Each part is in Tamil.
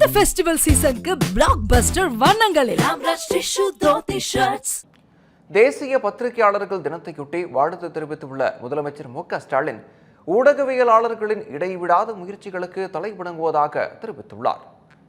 இந்த ஃபெஸ்டிவல் சீசனுக்கு பிளாக் பஸ்டர் வண்ணங்களில். தேசிய பத்திரிகையாளர்கள் தினத்தையொட்டி வாழ்த்து தெரிவித்துள்ள முதலமைச்சர் மு ஸ்டாலின் ஊடகவியலாளர்களின் இடைவிடாத முயற்சிகளுக்கு தலை வணங்குவதாக தெரிவித்துள்ளார்.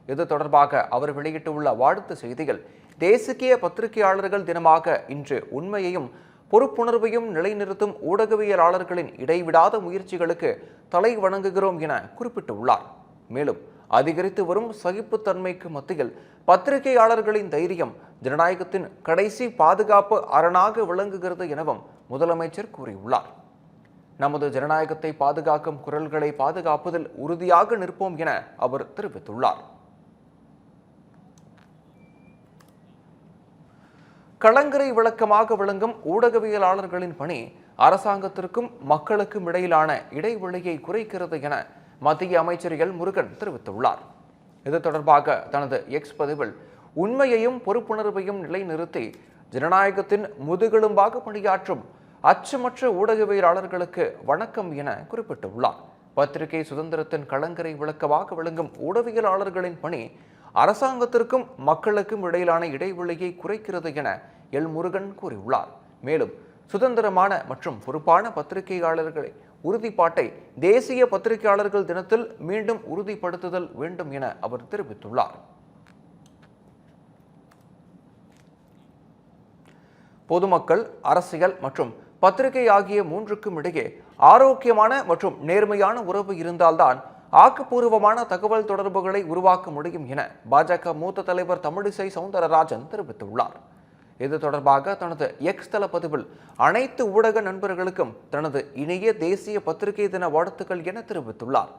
இது தொடர்பாக அவர் வெளியிட்டுள்ள வாழ்த்து செய்தியில் தேசிய பத்திரிகையாளர்கள் தினமாக இன்று உண்மையையும் பொறுப்புணர்வையும் நிலைநிறுத்தும் ஊடகவியலாளர்களின் இடைவிடாத முயற்சிகளுக்கு தலை வணங்குகிறோம் என குறிப்பிட்டுள்ளார். மேலும் அதிகரித்து வரும் சகிப்புத்தன்மைக்கு மத்தியில் பத்திரிகையாளர்களின் தைரியம் ஜனநாயகத்தின் கடைசி பாதுகாப்பு அரணாக விளங்குகிறது எனவும் முதலமைச்சர் கூறியுள்ளார். நமது ஜனநாயகத்தை பாதுகாக்கும் குரல்களை பாதுகாப்பதில் உறுதியாக நிற்போம் என அவர் தெரிவித்துள்ளார். கலங்கரை விளக்கமாக விளங்கும் ஊடகவியலாளர்களின் பணி அரசாங்கத்திற்கும் மக்களுக்கும் இடையிலான இடைவெளியை குறைக்கிறது என மத்திய அமைச்சர் எல் முருகன் தெரிவித்துள்ளார். இது தொடர்பாக தனது எக்ஸ் பதிவில் உண்மையையும் பொறுப்புணர்வையும் நிலைநிறுத்தி ஜனநாயகத்தின் முதுகெலும்பாக பணியாற்றும் அச்சமற்ற ஊடகவியலாளர்களுக்கு வணக்கம் என குறிப்பிட்டுள்ளார். பத்திரிகை சுதந்திரத்தின் கலங்கரை விளக்கமாக விளங்கும் ஊடகவியலாளர்களின் பணி அரசாங்கத்திற்கும் மக்களுக்கும் இடையிலான இடைவெளியை குறைக்கிறது என எல் முருகன் கூறியுள்ளார். மேலும் சுதந்திரமான மற்றும் பொறுப்பான பத்திரிகையாளர்களை உறுதிப்பாட்டை தேசிய பத்திரிகையாளர்கள் தினத்தில் மீண்டும் உறுதிப்படுத்துதல் வேண்டும் என அவர் தெரிவித்துள்ளார். பொதுமக்கள் அரசியல் மற்றும் பத்திரிகை ஆகிய மூன்றுக்கும் இடையே ஆரோக்கியமான மற்றும் நேர்மையான உறவு இருந்தால்தான் ஆக்கப்பூர்வமான தகவல் தொடர்புகளை உருவாக்க முடியும் என பாஜக மூத்த தலைவர் தமிழிசை சவுந்தரராஜன் தெரிவித்துள்ளார். இது தொடர்பாக தனது எக்ஸ் தள பதிவில் அனைத்து ஊடக நண்பர்களுக்கும் தனது இணைய தேசிய பத்திரிகை தின வாழ்த்துக்கள் என தெரிவித்துள்ளார்.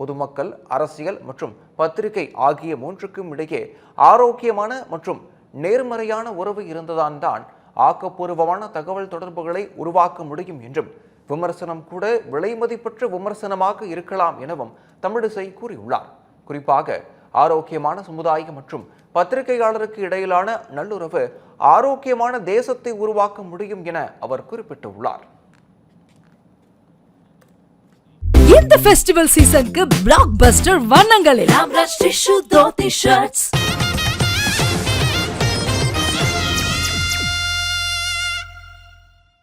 பொதுமக்கள் அரசியல் மற்றும் பத்திரிகை ஆகிய மூன்றுக்கும் இடையே ஆரோக்கியமான மற்றும் நேர்மறையான உறவு இருந்ததால்தான் ஆக்கப்பூர்வமான தகவல் தொடர்புகளை உருவாக்க முடியும் என்றும் விமர்சனம் கூட விலைமதிப்பற்ற விமர்சனமாக இருக்கலாம் எனவும் தமிழிசை கூறியுள்ளார். குறிப்பாக ஆரோக்கியமான சமுதாயம் மற்றும் பத்திரிகையாளருக்கு இடையிலான நல்லுறவு ஆரோக்கியமான தேசத்தை உருவாக்க முடியும் என அவர் குறிப்பிட்டுள்ளார். இந்த ஃபெஸ்டிவல் சீசனுக்கு பிளாக் பஸ்டர் வண்ணங்களில்